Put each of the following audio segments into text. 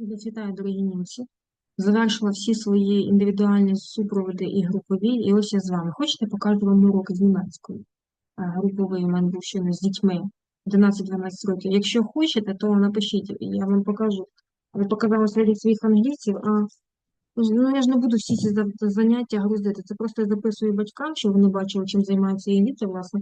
Вітаю, дорогі німці. Завершила всі свої індивідуальні супроводи і групові, і ось я з вами. Хочете, покажу вам уроки з німецької? А, Груповий у з дітьми 11-12 років. Якщо хочете, то напишіть, я вам покажу. Ви показала серед своїх англійців, а ну, я ж не буду всі ці заняття грузити. Це просто я записую батькам, щоб вони бачили, чим займаються їх діти, власне.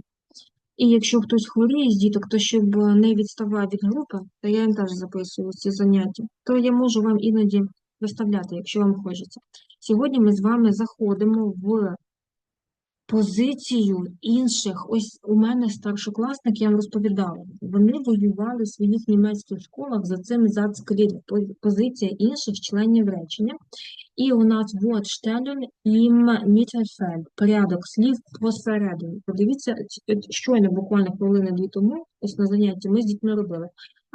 І якщо хтось хворіє з діток, то щоб не відставав від групи, то я їм теж записую ці заняття, то я можу вам іноді виставляти, якщо вам хочеться. Сьогодні ми з вами заходимо в позицію інших. Ось у мене старшокласник, я вам розповідала, вони воювали в своїх німецьких школах за цим зацкріт, позиція інших членів речення. І у нас Wortstellung im Mittelfeld, порядок слів посередині. Подивіться, щойно буквально хвилини дві тому, ось на занятті ми з дітьми робили.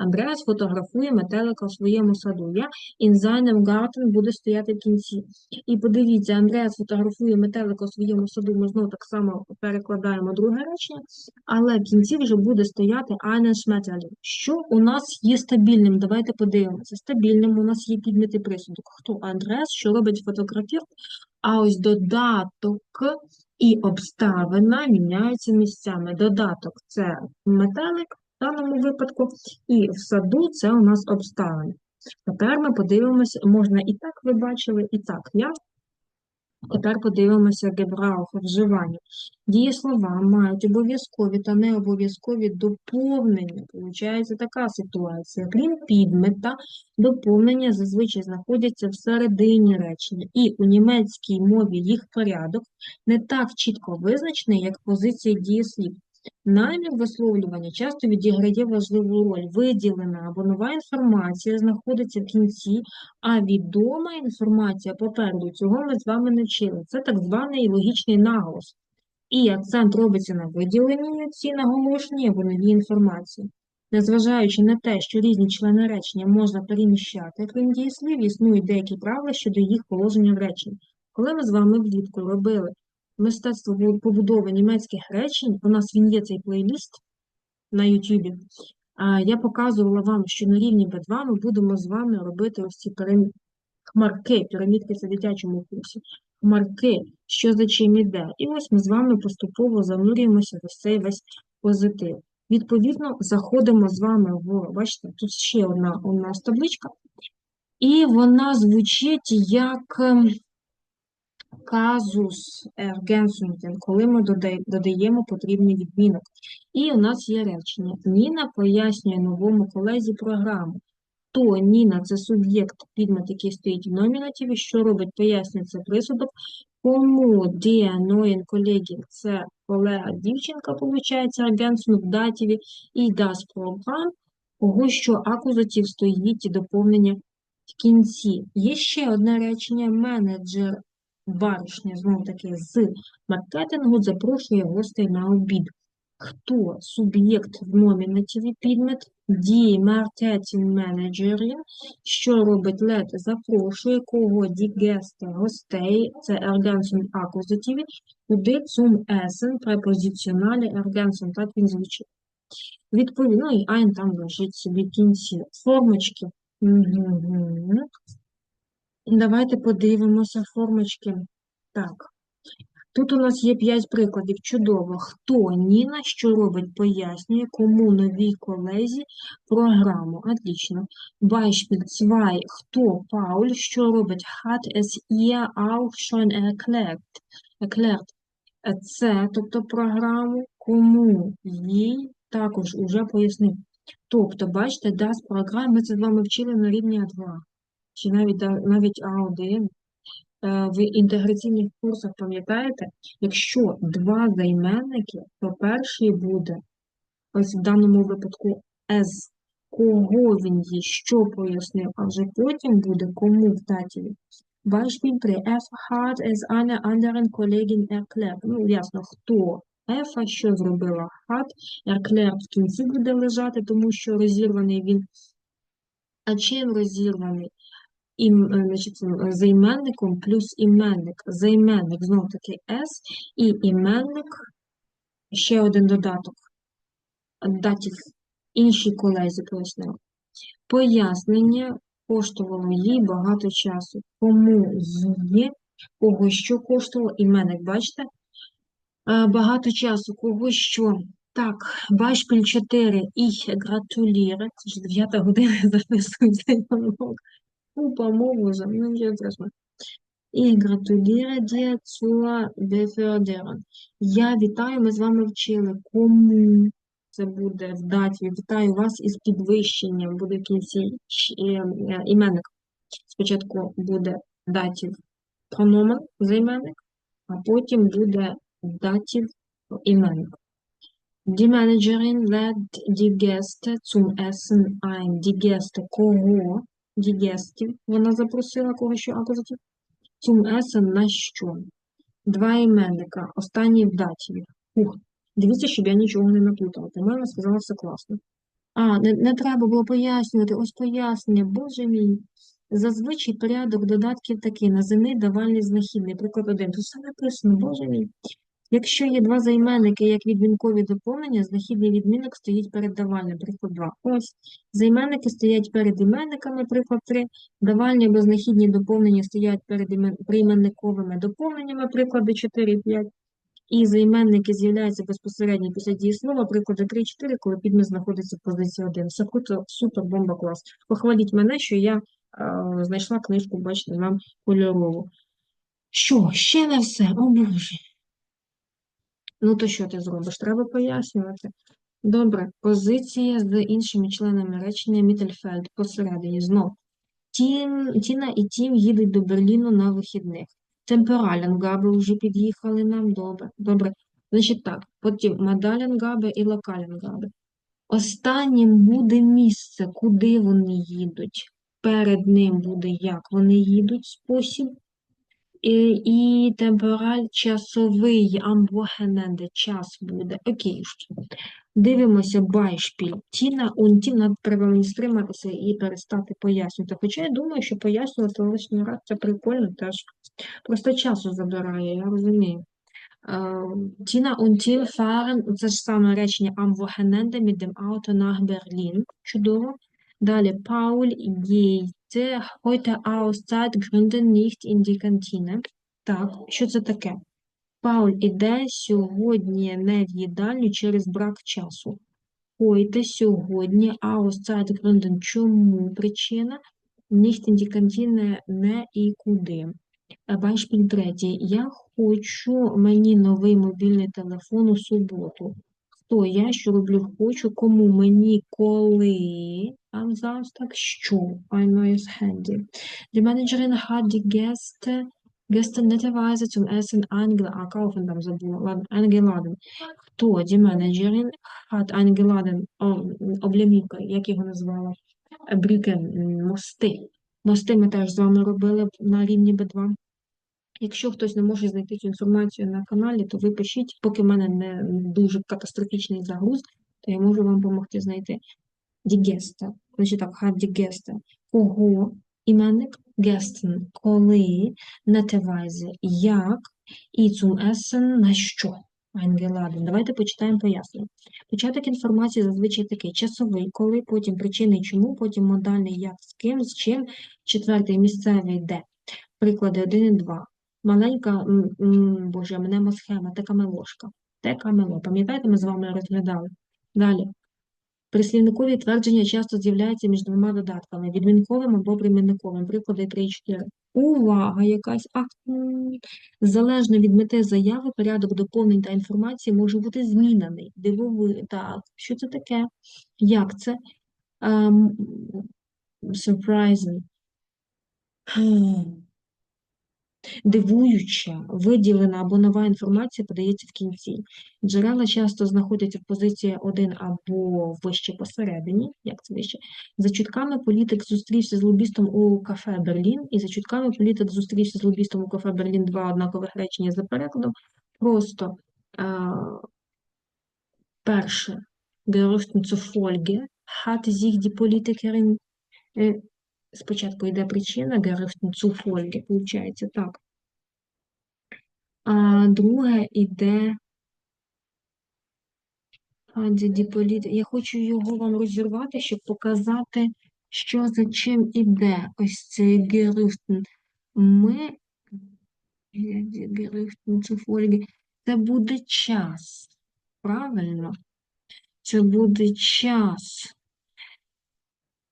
Андреас фотографує метелика в своєму саду. Я in seinem буде стояти в кінці. І подивіться, Андреас фотографує метелика у своєму саду. Ми знову так само перекладаємо друге речення, але в кінці вже буде стояти einen Schmetterling. Що у нас є стабільним? Давайте подивимося. Стабільним у нас є підмітий присудок. Хто Андреас, що робить фотографір? А ось додаток і обставина міняються місцями. Додаток це метелик в даному випадку, і в саду це у нас обставини. Тепер ми подивимося, можна і так ви бачили, і так я. Тепер подивимося Gebrauch, вживання. Дієслова мають обов'язкові та необов'язкові доповнення. Получається така ситуація. Крім підмета, доповнення зазвичай знаходяться всередині речення. І у німецькій мові їх порядок не так чітко визначений, як позиція дієслів. Намір висловлювання часто відіграє важливу роль. Виділена або нова інформація знаходиться в кінці, а відома інформація попереду. Цього ми з вами не вчили. Це так званий логічний наголос. І акцент робиться на виділенні ці наголошені або нові інформації. Незважаючи на те, що різні члени речення можна переміщати, крім дієслів, існують деякі правила щодо їх положення в реченні. Коли ми з вами влітку робили мистецтво побудови німецьких речень, у нас він є цей плейліст на Ютубі, я показувала вам, що на рівні B2 ми будемо з вами робити ось ці хмарки, пірамідки це дитячому курсі, хмарки, що за чим іде. І ось ми з вами поступово занурюємося в цей весь позитив. Відповідно, заходимо з вами в, бачите, тут ще одна у нас табличка, і вона звучить як ем, казус ергенсунген, коли ми додаємо потрібний відмінок. І у нас є речення. Ніна пояснює новому колезі програму. То Ніна це суб'єкт, підмет, який стоїть в номінативі, що робить, пояснює це присудок. Кому neuen Kollegin – це колега дівчинка, виходить, Ергенсун в датіві, і das Programm, кого що акузатив стоїть і доповнення в кінці. Є ще одне речення. Менеджер баришня, знову таки, з маркетингу запрошує гостей на обід. Хто суб'єкт в номінативі підмет? Die Marketing-Managerin, що робить лед, запрошує кого die Gäste, гостей, це Ergänzung акузативі, куди zum Essen, препозиціоналі Ergänzung, так він звучить. Відповідно, і ein там лежить собі в кінці. Формочки. Мгм. Давайте подивимося формочки. Так. Тут у нас є 5 прикладів. Чудово. Хто Ніна, що робить, пояснює, кому новій колезі програму. Отлично. Beispiel 2. Хто Пауль, що робить? Hat es ihr auch schon erklärt. Erklärt. Це, тобто програму, кому їй також уже пояснив. Тобто, бачите, das програм, ми це з вами вчили на рівні А2, чи навіть, навіть А1. Е, В інтеграційних курсах пам'ятаєте, якщо два займенники, то перший буде, ось в даному випадку S, кого він їй, що пояснив, а вже потім буде кому в датіві. Beispiel 3. F hat es einer anderen Kollegin erklärt. Ну, ясно, хто F, що зробила hat, erklärt в кінці буде лежати, тому що розірваний він. А чим розірваний? Ім, е, значить, е, займенником плюс іменник. Займенник, знову таки S, і іменник, ще один додаток, датів, інші колезі пояснили. Пояснення коштувало їй багато часу. Кому її, кого що коштувало, іменник, бачите? Е, Багато часу, кого що. Так, Beispiel 4. Ich gratuliere. Це ж 9 година записую вже страшно. Ich gratuliere dir zur Beförderung. Я вітаю, ми з вами вчили. Кому це буде в даті? Вітаю вас із підвищенням. Буде кінці іменник. Спочатку буде датів прономен, займенник, а потім буде датів іменник. Die Managerin lädt die Gäste zum Essen ein. Die Gäste кого? Die. Вона запросила кого що акузатив? Zum Essen на що? Два іменника. Останній в даті. Ух, дивіться, щоб я нічого не наплутала. По-моєму, сказала все класно. А, не, не треба було пояснювати. Ось пояснення. Боже мій. Зазвичай порядок додатків такий. Називний давальний знахідний. Приклад один. Тут все написано, боже мій. Якщо є два займенники, як відмінкові доповнення, знахідний відмінок стоїть перед давальним, приклад 2. Ось, займенники стоять перед іменниками, приклад 3. Давальні або знахідні доповнення стоять перед прийменниковими доповненнями, приклади 4 і 5. І займенники з'являються безпосередньо після дієслова, приклади 3 і 4, коли підмет знаходиться в позиції 1. Все круто, супер, бомба, клас. Похваліть мене, що я е, знайшла книжку, бачите, вам кольорову. Що, ще не все? О, Боже. Ну, то що ти зробиш? Треба пояснювати. Добре, позиція з іншими членами речення Міттельфельд посередині. Знов. Тім, Тіна і Тім їдуть до Берліну на вихідних. Темпораленгаби вже під'їхали нам. Добре, добре. Значить так, потім Мадаленгаби і Локаленгаби. Останнім буде місце, куди вони їдуть. Перед ним буде як вони їдуть, спосіб. І, темпораль часовий, амбохененде, час буде. Окей. Дивимося байшпіль. Тіна, Тіна, треба стриматися і перестати пояснювати. Хоча я думаю, що пояснювати лишній раз це прикольно теж. Просто часу забирає, я розумію. Е, Тіна Till fahren, це ж саме речення mit dem Auto nach Berlin. Чудово. Далі, Paul geht heute aus Zeitgründen nicht in die Kantine. Так, що це таке? Пауль іде сьогодні не в їдальню через брак часу. Heute сьогодні, aus Zeitgründen. Чому причина? Nicht in die Kantine, не і куди. Е, Beispiel третій. Я хочу мені новий мобільний телефон у суботу. Хто я, що роблю хочу, кому мені, коли, а зараз так, що, ein neues Handy. Die Managerin hat die Gäste gestern netterweise zum Essen eingeladen, там eingeladen. Хто, die Managerin hat eingeladen, облямівка, як його назвала, Брюкен, мости. Мости ми теж з вами робили на рівні B2. Якщо хтось не може знайти цю інформацію на каналі, то ви пишіть, поки в мене не дуже катастрофічний загруз, то я можу вам допомогти знайти. Дігеста. Значить так, hat дігеста. Кого? Іменник гестен. Коли, нетевайзе, як, і zum Essen на що? Eingeladen. Давайте почитаємо пояснення. Початок інформації зазвичай такий. Часовий, коли, потім причини чому, потім модальний як, з ким, з чим, четвертий місцевий де. Приклади 1 і 2. Маленька, боже, мнемо схема, така мелошка. Тека мело. Пам'ятаєте, ми з вами розглядали? Далі. Прислівникові твердження часто з'являються між двома додатками, відмінковим або прийменниковим. Приклади 3 і 4. Увага якась. Ах, залежно від мети заяви, порядок доповнень та інформації може бути змінений. Дивови, так, що це таке? Як це? Ем, surprising. Дивуюча, виділена або нова інформація подається в кінці. Джерела часто знаходяться в позиції 1 або вище посередині, як це вище. За чутками політик зустрівся з лобістом у кафе Берлін, і за чутками політик зустрівся з лобістом у кафе Берлін два однакових речення за перекладом. Просто е, перше, Gerüchten zufolge hat sich die Politikerin е, Спочатку йде причина Gerüchten zufolge, виходить так. А друге ді Я хочу його вам розірвати, щоб показати, що за чим іде ось цей Gerüchten? Ми це буде час. Правильно? Це буде час.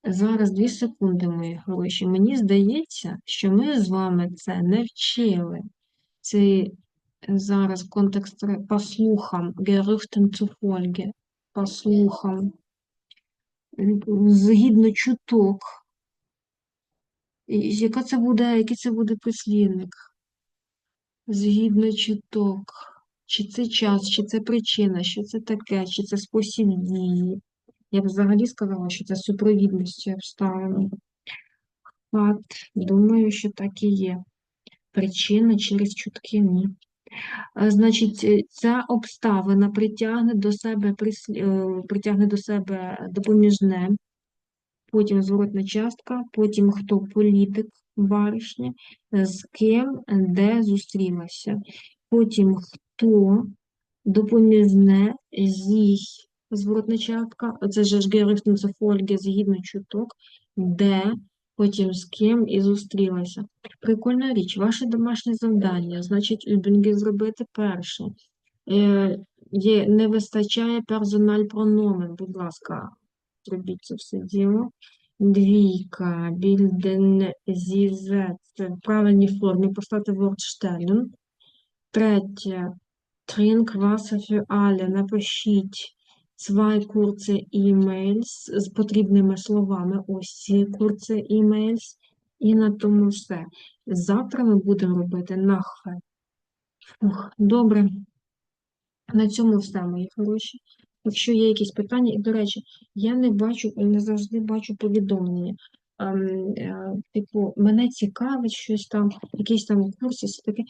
Зараз дві секунди, мої хороші. Мені здається, що ми з вами це не вчили. Це зараз контекст по слухам, Gerüchten zufolge, по слухам, згідно чуток. Яка це буде, який це буде прислівник? Згідно чуток. Чи це час, чи це причина, що це таке, чи це спосіб дії. Я б взагалі сказала, що це супровідності обставин. Факт, думаю, що так і є. Причина через чутки ні. Е, Значить, е, ця обставина притягне до себе е, притягне до себе допоміжне, потім зворотна частка, потім хто політик баришня, з ким, де зустрілася, потім хто допоміжне, зій, зворотна частка, це ж Gerüchten zufolge, згідно чуток, де, потім з ким і зустрілася. Прикольна річ, ваше домашнє завдання, значить, Übungen зробити перше. Е, є, не вистачає персональ прономен, будь ласка, зробіть це все діло. Двійка, Sie setzt, в правильній формі поставте stellen. Третє, Trinkwasser für alle, напишіть zwei kurze e-mails з потрібними словами, ось ці kurze e-mails, і на тому все. Завтра ми будемо робити нахе. Ух, добре. На цьому все, мої хороші. Якщо є якісь питання, і, до речі, я не бачу, не завжди бачу повідомлення. Ем, е, Типу, мене цікавить щось там, якісь там курси, все таке.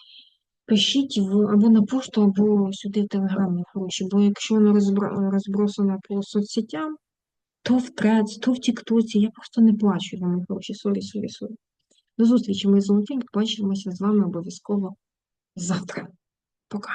Пишіть в, або на пошту, або сюди в Телеграм, гроші. Бо якщо воно розбро- розбросано по соцсетям, то в Трец, то в Тіктоці, я просто не плачу вам, гроші. Сорі, сорі, сорі. До зустрічі, мої золоті. бачимося з вами обов'язково завтра. Пока.